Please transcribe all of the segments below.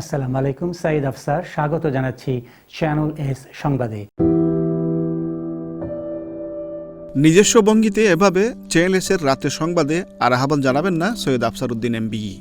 আসসালামু আলাইকুম, সাইদ আফসার। স্বাগত জানাচ্ছি চ্যানেল এস সংবাদে। নিজস্ব ভঙ্গিতে এভাবে চেএলএসের রাতের সংবাদে আর আহ্বান জানাবেন না সৈয়দ আফসার উদ্দিন এমবিই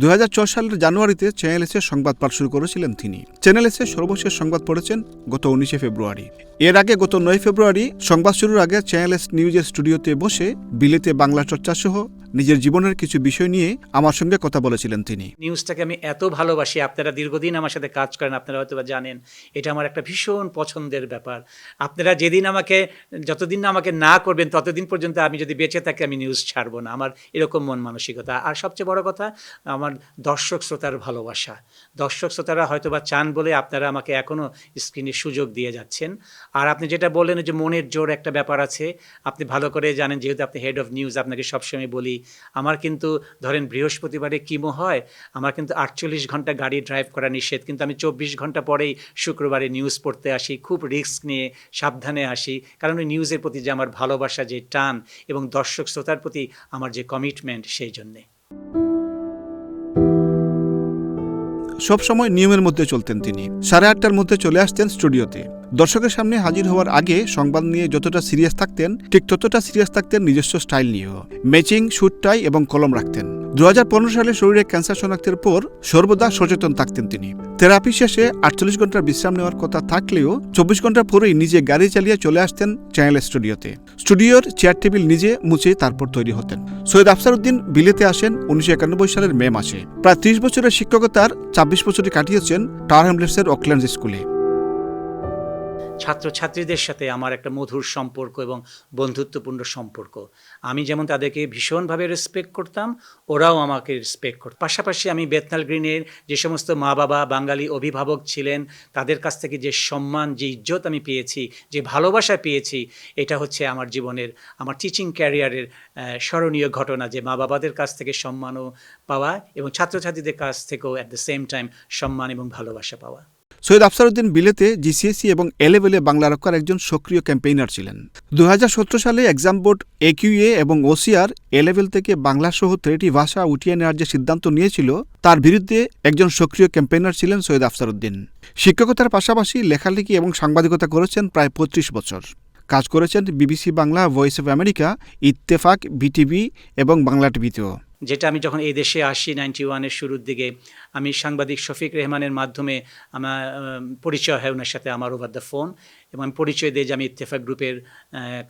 দু সালের জানুয়ারিতে চ্যানেলএসের সংবাদ পাঠ শুরু করেছিলেন তিনি। চ্যানেলএসের সর্বশেষ সংবাদ পড়েছেন গত উনিশে ফেব্রুয়ারি। এর আগে গত নয় ফেব্রুয়ারি সংবাদ শুরুর আগে চ্যানেলএস নিউজের স্টুডিওতে বসে বিলেতে বাংলা চর্চা সহ নিজের জীবনের কিছু বিষয় নিয়ে আমার সঙ্গে কথা বলেছিলেন তিনি। নিউজটাকে আমি এত ভালোবাসি, আপনারা দীর্ঘদিন আমার সাথে কাজ করেন, আপনারা হয়তো জানেন, এটা আমার একটা ভীষণ পছন্দের ব্যাপার। আপনারা যেদিন আমাকে, যতদিন না আমাকে না করবেন, ততদিন পর্যন্ত আমি যদি বেঁচে থাকি, আমি নিউজ ছাড়বো না। আমার এরকম মন মানসিকতা। আর সবচেয়ে বড় কথা, আমার দর্শক শ্রোতার ভালোবাসা। দর্শক শ্রোতারা হয়তো বা চান বলে আপনারা আমাকে এখনও স্ক্রিনে সুযোগ দিয়ে যাচ্ছেন। আর আপনি যেটা বললেন যে মনের জোর একটা ব্যাপার আছে। আপনি ভালো করে জানেন, যেহেতু আপনি হেড অফ নিউজ আপনাকে সবসময় বলি আমার কিন্তু, ধরেন বৃহস্পতিবারে কিমো হয়, আমার কিন্তু আটচল্লিশ ঘণ্টা গাড়ি ড্রাইভ করা নিষেধ। কিন্তু আমি চব্বিশ ঘণ্টা পরেই শুক্রবারে নিউজ পড়তে আসি, খুব রিস্ক নিয়ে সাবধানে আসি। কারণ ওই নিউজের প্রতি যে আমার ভালোবাসা, যে টান এবং দর্শক শ্রোতার প্রতি আমার যে কমিটমেন্ট সেই জন্যে। সবসময় নিয়মের মধ্যে চলতেন তিনি। সাড়ে আটটার মধ্যে চলে আসতেন স্টুডিওতে দর্শকের সামনে হাজির হওয়ার আগে সংবাদ নিয়ে যতটা সিরিয়াস থাকতেন, ঠিক ততটা সিরিয়াস থাকতেন নিজস্ব স্টাইল নিয়েও। ম্যাচিং, শুট টাই এবং কলম রাখতেন। দু হাজার পনেরো সালে শরীরে ক্যান্সার শনাক্তের পর সর্বদা সচেতন থাকতেন তিনি। থেরাপি শেষে আটচল্লিশ ঘণ্টার বিশ্রাম নেওয়ার কথা থাকলেও চব্বিশ ঘণ্টা পরেই নিজে গাড়ি চালিয়ে চলে আসতেন চ্যানেল স্টুডিওতে। স্টুডিওর চেয়ার টেবিল নিজে মুছে তারপর তৈরি হতেন। সৈয়দ আফসার উদ্দিন বিলেতে আসেন উনিশশো একানব্বই সালের মে মাসে। প্রায় ত্রিশ বছরের শিক্ষকতার ছাব্বিশ বছরই কাটিয়েছেন টাওয়ার হ্যামলেটসের অকল্যান্ড স্কুলে। ছাত্রছাত্রীদের সাথে আমার একটা মধুর সম্পর্ক এবং বন্ধুত্বপূর্ণ সম্পর্ক। আমি যেমন তাদেরকে ভীষণভাবে রেসপেক্ট করতাম, ওরাও আমাকে রেসপেক্ট করত পাশাপাশি আমি বেতনাল গ্রিনের যে সমস্ত মা বাবা বাঙালি অভিভাবক ছিলেন, তাদের কাছ থেকে যে সম্মান, যে ইজ্জত আমি পেয়েছি, যে ভালোবাসা পেয়েছি, এটা হচ্ছে আমার জীবনের, আমার টিচিং ক্যারিয়ারের স্মরণীয় ঘটনা যে মা বাবাদের কাছ থেকে সম্মানও পাওয়া এবং ছাত্রছাত্রীদের কাছ থেকেও অ্যাট দ্য সেম টাইম সম্মান এবং ভালোবাসা পাওয়া। সৈয়দ আফসারউদ্দিন বিলেতে জিসিএসসি এবং এলেভেলে বাংলা রক্ষার একজন সক্রিয় ক্যাম্পেইনার ছিলেন। দু হাজার সতেরো সালে এক্সাম বোর্ড একিউএ এবং ওসিআর এলেভেল থেকে বাংলা সহ তেরোটি ভাষা উঠিয়ে নেওয়ার যে সিদ্ধান্ত নিয়েছিল, তার বিরুদ্ধে একজন সক্রিয় ক্যাম্পেইনার ছিলেন সৈয়দ আফসারউদ্দিন। শিক্ষকতার পাশাপাশি লেখালেখি এবং সাংবাদিকতা করেছেন প্রায় পঁয়ত্রিশ বছর। কাজ করেছেন BBC Bangla, voice of America, Ittefaq, BTV এবং বাংলা টিভিতেও। যেটা আমি যখন এই দেশে আসি নাইনটি ওয়ানের শুরুর দিকে, আমি সাংবাদিক শফিক রেহমানের মাধ্যমে আমার পরিচয় হয় ওনার সাথে আমার ওভার দ্য ফোন এবং আমি পরিচয় দিয়ে যে আমি ইত্তেফাক গ্রুপের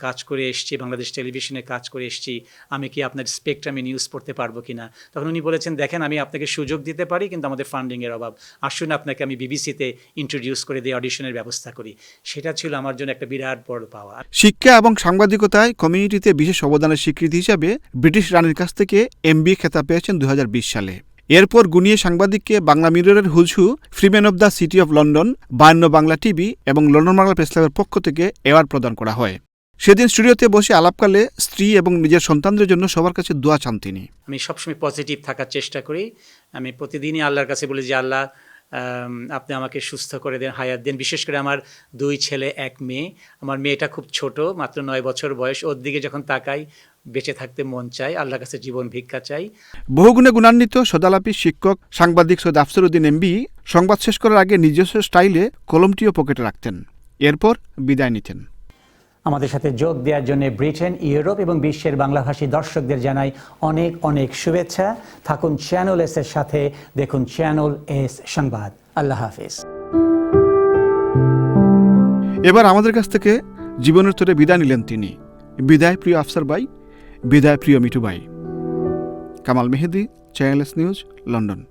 কাজ করে এসেছি, বাংলাদেশ টেলিভিশনে কাজ করে এসেছি, আমি কি আপনার স্পেকট্রামে নিউজ পড়তে পারব কি না তখন উনি বলেছেন, দেখেন, আমি আপনাকে সুযোগ দিতে পারি, কিন্তু আমাদের ফান্ডিংয়ের অভাব। আসুন, আপনাকে আমি বিবিসিতে ইন্ট্রোডিউস করে দিয়ে অডিশনের ব্যবস্থা করি। সেটা ছিল আমার জন্য একটা বিরাট বড় পাওয়া। শিক্ষা এবং সাংবাদিকতায় কমিউনিটিতে বিশেষ অবদানের স্বীকৃতি হিসাবে ব্রিটিশ রানীর কাছ থেকে এমবি খেতাব পেয়েছেন দু সালে। এরপর গুনিয়ে সাংবাদিককে বাংলা মিররের হুলসু freeman of the city of London বায়ান্ন বাংলা টিভি এবং লন্ডন বাংলা প্রেস ক্লাবের পক্ষ থেকে অ্যাওয়ার্ড প্রদান করা হয়। সেদিন স্টুডিওতে বসে আলাপকালে স্ত্রী এবং নিজের সন্তানদের জন্য সবার কাছে দোয়া চান তিনি। আমি সবসময় পজিটিভ থাকার চেষ্টা করি। আমি প্রতিদিনই আল্লাহর কাছে বলি যে, আল্লাহ আপনি আমাকে সুস্থ করে দেন, হায়াত দেন। বিশেষ করে আমার দুই ছেলে, এক মেয়ে। আমার মেয়েটা খুব ছোট, মাত্র নয় বছর বয়স। ওর দিকে যখন তাকাই বেঁচে থাকতে মন চাই আল্লাহর কাছে জীবন ভিক্ষা চাই। বহুগুণে গুণান্বিত সদালাপি শিক্ষক সাংবাদিক সৈয়দ আফসরুদ্দিন এমবি সংবাদ শেষ করার আগে নিজস্ব স্টাইলে কলমটিও পকেটে রাখতেন। এরপর বিদায় নিতেন। আমাদের সাথে যোগ দেওয়ার জন্য ব্রিটেন ইউরোপ এবং বিশ্বের বাংলাভাষী দর্শকদের জানাই অনেক অনেক শুভেচ্ছা। থাকুন চ্যানেল এস এর সাথে দেখুন চ্যানেল এস সংবাদ। আল্লাহ হাফিজ। এবার আমাদের কাছ থেকে জীবনের তোরে বিদায় নিলেন তিনি। বিদায় প্রিয় আফসার ভাই বিদায় প্রিয় মিঠুবাই। Kamal Mehedi Channel S news London.